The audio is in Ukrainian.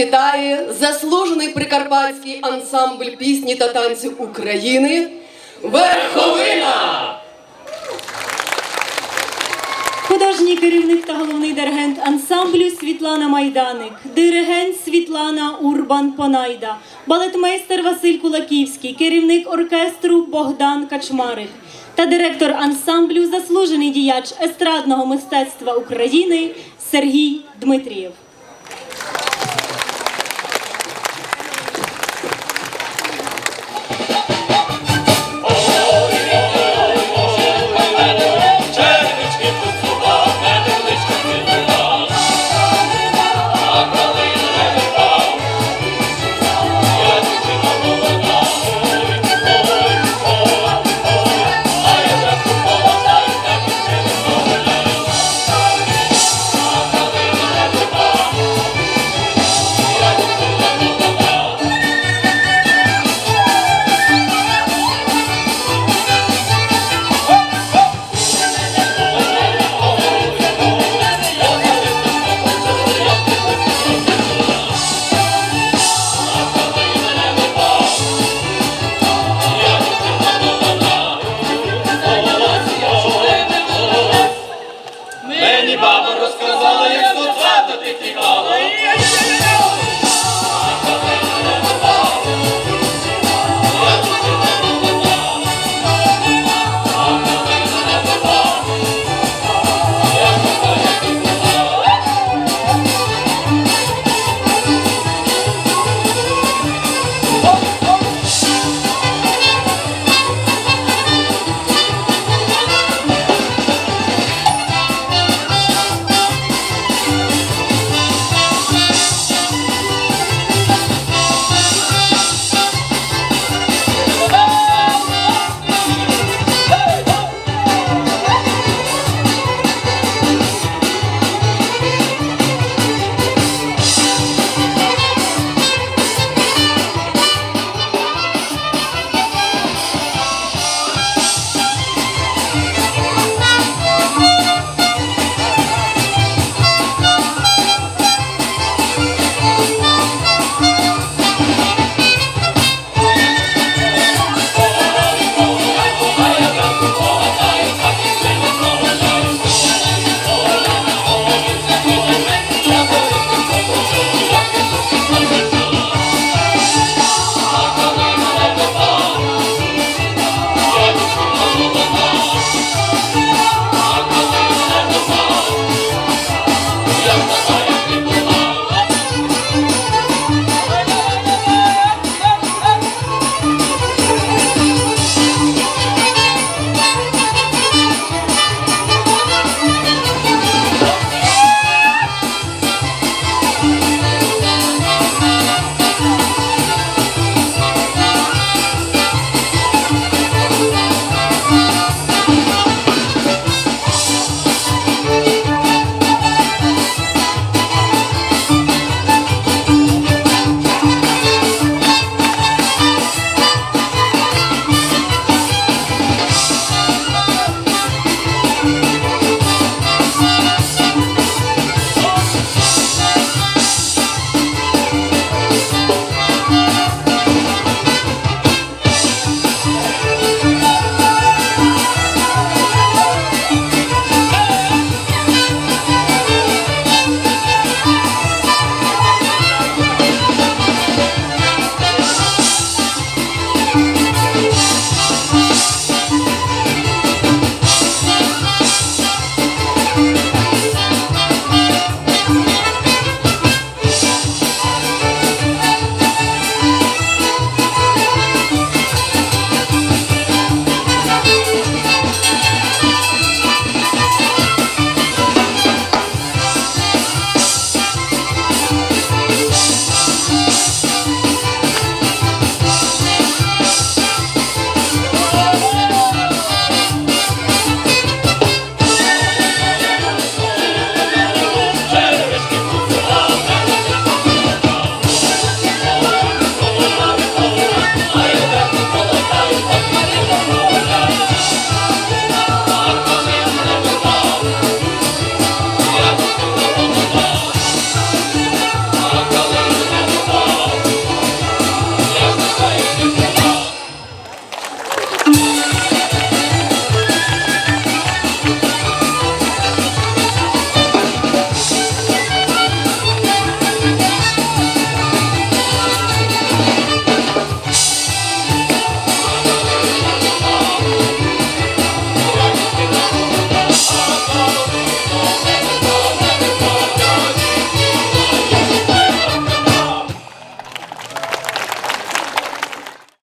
Вітає заслужений прикарпатський ансамбль пісні та танцю України Верховина! Художній керівник та головний диригент ансамблю Світлана Майданик, диригент Світлана Урбан Понайда, балетмейстер Василь Кулаківський, керівник оркестру Богдан Качмарик та директор ансамблю, заслужений діяч естрадного мистецтва України Сергій Дмитрієв.